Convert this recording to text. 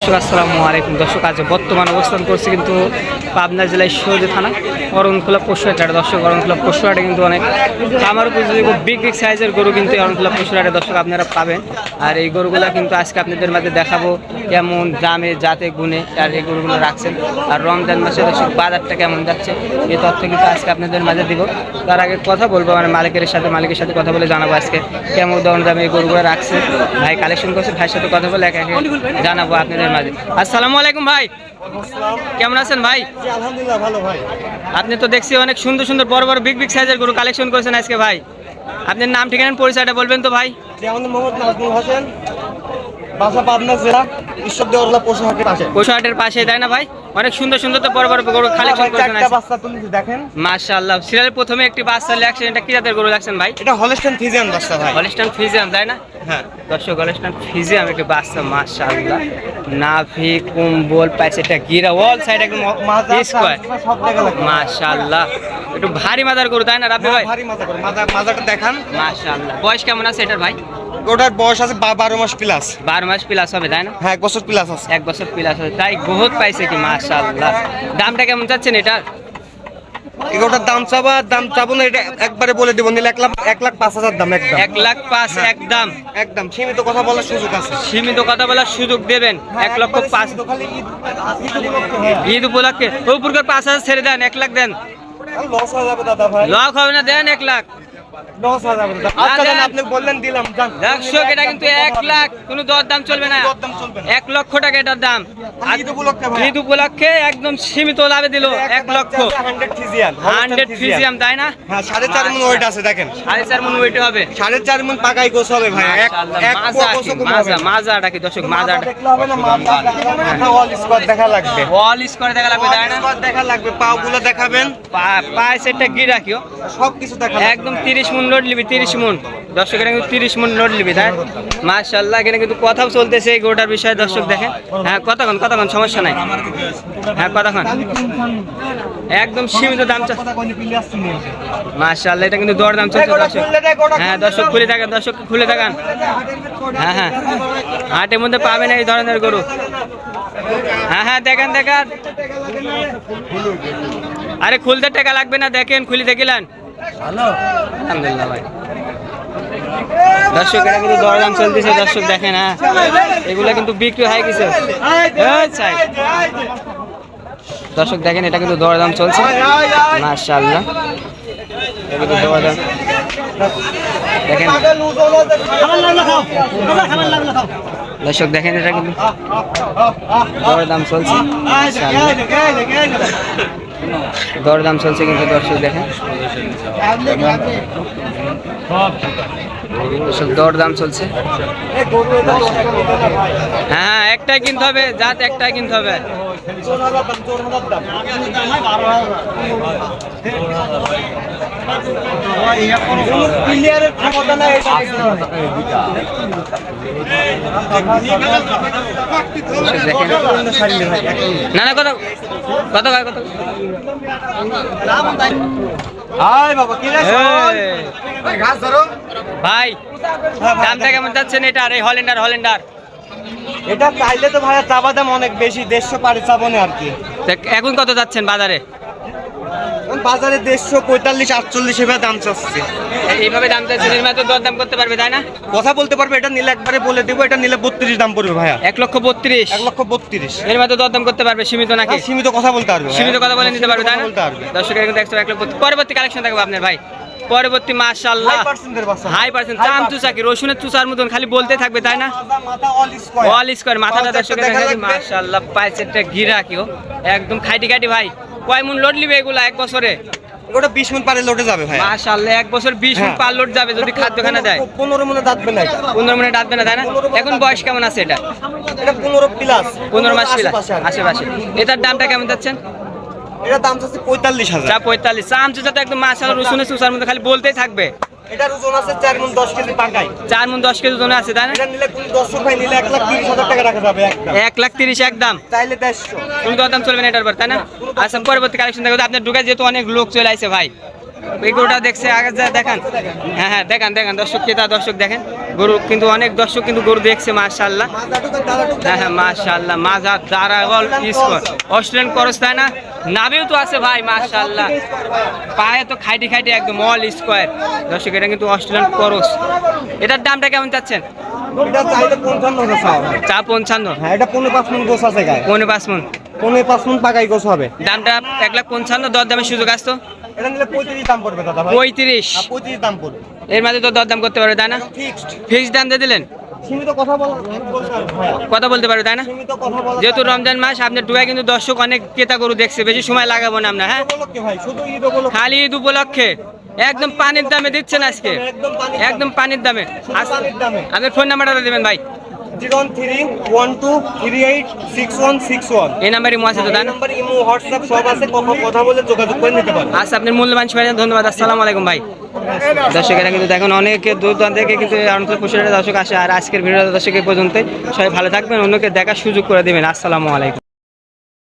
দর্শক, আসসালামু আলাইকুম। দর্শক, আজ বর্তমান অবস্থান করছে কিন্তু পাবনা জেলায় সৌদি থানা, অরণখোলা পশুহাটে। দর্শক, অরণখোলা পশুহাটে কিন্তু অনেক আমার উপযোগী বিগ বিগ সাইজের গরু কিন্তু অরণখোলা পশুহাটে দর্শক আপনারা পাবেন। আর এই গরুগুলা কিন্তু আজকে আপনাদের মাঝে দেখাবো কেমন দামে জাতে গুণে আর এই গরুগুলো রাখছেন। আর রমজান মাসে দর্শক, বাজারটা কেমন যাচ্ছে, এই তথ্য কিন্তু আজকে আপনাদের মাঝে দিব। তার আগে কথা বলব মানে মালিকের সাথে মালিকের সাথে কথা বলে জানাব আজকে কেমন দাম দামে এই গরুগুলো রাখছে। ভাই কালেকশন করছে, ভাইয়ের সাথে কথা বলে একে একে জানাব আপনাদের আসসালামু আলাইকুম ভাই। কেমন আছেন ভাই? আলহামদুলিল্লাহ ভালো ভাই। আপনি তো দেখছি অনেক সুন্দর সুন্দর বড় বড় বিগ বিগ সাইজের গরু কালেকশন করেছেন আজকে ভাই। আপনার নাম ঠিকানা পরিচয়টা বলবেন তো ভাই। মোহাম্মদ নাজমুল হোসেন। বাসা পাবনা জেলা দেওয়ালা পশু। পাশে পশু তাই না ভাই? অনেক সুন্দর সুন্দর তো বড় বড় গরু কালেকশন ভাই, করেছেন চারটা বাচ্চা তুলেছি দেখেন। মাশাআল্লাহ সিরিয়ালের প্রথমে একটি বাচ্চা এটা কি জাতের গরু লাগছেন ভাই? এটা হলস্টেন ফিজিয়ান বাচ্চা ভাই। হলিস্টান ফিজিয়াম তাই না? হ্যাঁ। দর্শক হলিস্টান ফিজিয়াম একটি বাচ্চা মাশাআল্লাহ। নাভি কুম্বল পাইছে এটা গিরা অল সাইড একদম স্কোয়ার মাশাআল্লাহ। একটু ভারী মাদার গরু তাই না রাব্বি ভাই? ভারী করে মাজা মাজাটা দেখান। মাশাআল্লাহ। বয়স কেমন আছে এটার ভাই? ওটার বয়স আছে বারো মাস প্লাস বারো মাস প্লাস হবে তাই না? হ্যাঁ এক বছর প্লাস আছে। এক বছর প্লাস তাই বহুত পাইছে কি মাশাআল্লাহ। দামটা কেমন চাচ্ছেন এগুলোটার দাম চাবা দাম চাবো না এটা একবারে বলে দেবো নিলে এক লাখ এক লাখ পাঁচ হাজার দাম একদম। এক লাখ পাঁচ একদম। একদম সীমিত কথা বলার সুযোগ আছে। সীমিত কথা বলার সুযোগ দেবেন। এক লক্ষ পাঁচ ঈদ- উপলক্ষে, হ্যাঁ। পাঁচ হাজার ছেড়ে দেন এক লাখ দেন। লস হয়ে হবে না দেন এক লাখ। লস হয়ে যাবে দাদা আচ্ছা দেন। দেন, আপনি বললেন দিলাম যান দর্শক এটা কিন্তু এক লাখ কোনো দর চলবে না। দরদাম চলবে এক লক্ষ টাকা এটার দাম। ঈদ উপলক্ষে ঈদ উপলক্ষে একদম সীমিত লাভে দিল এক লক্ষ। হান্ড্রেড ফিজিয়ান হান্ড্রেড ফিজিয়াম তাই না? হ্যাঁ সাড়ে চার মন ওয়েট আছে দেখেন। সাড়ে চার মন ওয়েট হবে। সাড়ে চার মন পাকাই গোছ হবে ভাই। এক মাজা কি। মাজাটা দর্শক মাজাটা দেখা লাগবে, দেখা লাগবে। তাই না? দেখা লাগবে, পাগুলো দেখাবেন, পা- সেটটা সবকিছু দেখা একদম তিরিশ মন লোড নিবি তিরিশ মন দর্শক এখানে কিন্তু তিরিশ মন লোড নিবি তাই মাশাল্লাহ এখানে কিন্তু কথাও চলতেছে এই গোটার বিষয়ে, দর্শক দেখেন। হ্যাঁ কতক্ষণ কতক্ষণ সমস্যা নাই। হ্যাঁ কতক্ষণ একদম সীমিত দাম। মাশাল্লাহ এটা কিন্তু দর দাম চলছে, দর্শক। হ্যাঁ দর্শক, খুলে থাকেন, দর্শক, খুলে থাকান। হ্যাঁ হ্যাঁ। হাটের মধ্যে পাবে পাবেন এই ধরনের গরু। হ্যাঁ হ্যাঁ দেখেন দেখেন। আরে, খুলতে টাকা লাগবে না, দেখেন, খুলি দেখিলেন। দর্শক এটা কিন্তু দরদাম চলতেছে, দর্শক দেখেন হ্যাঁ। এগুলো কিন্তু বিক্রি হয়ে গেছে। দর্শক দেখেন, এটা কিন্তু দরদাম চলছে। দরদাম। দেখেন। দর্শক দেখেন, এটা কিন্তু দরদাম চলছে। দরদাম চলছে কিন্তু দর্শক দেখেন। দর্শক দরদাম চলছে। হ্যাঁ একটাই কিনতে হবে জাত একটাই কিনতে হবে না না কত কত ভাই কত হাই বাবা কি রে শোন? এই, ঘাস ধরো ভাই দামটা কেমন যাচ্ছেন এটা? আর এই হলেন্ডার হলেন্ডার এটা চাইলে তো ভাইয়া চাবা দাম অনেক বেশি দেড়শো পারে চাবো না আর কি। এখন কত যাচ্ছেন বাজারে? বাজারে দেড়শো পঁয়তাল্লিশ আটচল্লিশ এভাবে দাম চাচ্ছে। এইভাবে দাম চাচ্ছেন এর মধ্যে দর দাম করতে পারবে তাই না? কথা বলতে পারবে এটা নিলে একবারে বলে দেবো এটা নিলে বত্রিশ দাম পড়বে ভাইয়া। এক লক্ষ বত্রিশ। এক লক্ষ বত্রিশ। এর মধ্যে দর দাম করতে পারবে সীমিত নাকি? হ্যাঁ, সীমিত কথা বলতে পারবে। সীমিত কথা বলে নিতে পারবে তাই না? দর্শকের কিন্তু একশো এক লক্ষ পরবর্তী কালেকশন থাকবে আপনার ভাই। পরবর্তী মাশাআল্লাহ। বাচ্চা। হাই পার্সেন্ট চাম percent। চুষা কি রসুনের চুষার মতন খালি বলতে থাকবে তাই না। অল স্কোয়ার মাথাটা দর্শকের দেখা। মাশাআল্লাহ পাইছেটটা গিরা কিও একদম খাইটি খাইটি ভাই। কয় মুন লোড লিবে এগুলা এক বছরে? ওটা বিশ মিনিট পারে লোটে যাবে ভাই। মাশাআল্লাহ এক বছর বিশ মুন হ্যাঁ। পার লোড যাবে যদি খাদ্যখানা দেয়। পনেরো মিনিট দাঁতবে না এটা। পনেরো মিনিট আসবে না তাই না? এখন বয়স কেমন আছে এটা? এটা পনেরো প্লাস পনেরো মাস পিলা আশেপাশে আর আশেপাশে। এটার দামটা কেমন যাচ্ছেন? এটা দাম চাচ্ছে পঁয়তাল্লিশ হাজার। চা পঁয়তাল্লিশ। চা একদম মাশাআল্লাহ রসুনের চুষার মধ্যে খালি বলতেই থাকবে। এটার ওজন আছে চার মন দশ কেজি পাকাই চার মুন দশ কেজি ওজন আছে তাই না? এটা নিলে কোন দর্শক ভাই নিলে এক লাখ তিরিশ হাজার টাকা রাখা যাবে একদম। এক লাখ তিরিশ একদম। চাইলে দেড়শো। কোন দাম চলবে না এটার পর তাই না? আসাম পরবর্তী কালেকশন দেখো আপনার ঢুকে যেহেতু অনেক লোক চলে আসে ভাই। এই গরুটা দেখছে আগে যা দেখান। হ্যাঁ হ্যাঁ দেখান দেখান দর্শক ক্রেতা দর্শক দেখেন। গরু কিন্তু অনেক দর্শক কিন্তু গরু দেখছে মাশাল্লাহ হ্যাঁ হ্যাঁ মাশাল্লাহ মাজা দাঁড়া বল স্কোর অস্ট্রেলিয়ান করস তাই না? নাবেও তো আছে ভাই মাশাল্লাহ পায়ে তো খাইটি খাইটি একদম অল স্কোয়ার দর্শক এটা কিন্তু অস্ট্রেলিয়ান করস। এটার দামটা কেমন চাচ্ছেন? এটা চাইলে পঞ্চান্ন চা পঞ্চান্ন। হ্যাঁ এটা পনেরো পাঁচ মন গোছ আছে গায়ে। পৌনে পাঁচ মন পনেরো পাঁচ মন পাকাই গোছ হবে। দামটা এক লাখ পঞ্চান্ন দর দামের সুযোগ আসতো এটা নিলে পঁয়ত্রিশ দাম পড়বে দাদা ভাই। পঁয়ত্রিশ? হ্যাঁ, পঁয়ত্রিশ দাম পড়বে। এর মাঝে তো দরদাম করতে পারবে তাই না? ফিক্সড ফিক্স দাম দিয়ে দিলেন? সীমিত কথা বলা কথা বলতে পারবে তাই না? যেহেতু রমজান মাস আপনার ডুয়ায় কিন্তু দর্শক অনেক ক্রেতা গরু দেখছে বেশি সময় লাগাবো না আমরা হ্যাঁ? খালি ঈদ উপলক্ষে। একদম পানির দামে দিচ্ছেন আজকে। একদম পানির দামে। আপনার ফোন নাম্বারটা দেবেন ভাই। Zero one three one two three eight six one six one. এই আছে তো তাই নাম্বার ইমো হোয়াটসঅ্যাপ সব আছে কখন কথা বলে যোগাযোগ করে নিতে পারেন আচ্ছা আপনার মূল্যবান সময় ধন্যবাদ আসসালামু আলাইকুম ভাই। দর্শকেরা কিন্তু দেখুন অনেকে দূর দূরান্ত থেকে কিন্তু দর্শক আসে আর আজকের ভিডিও দর্শক পর্যন্ত সবাই ভালো থাকবেন অন্যকে দেখার সুযোগ করে দেবেন। আসসালামু আলাইকুম।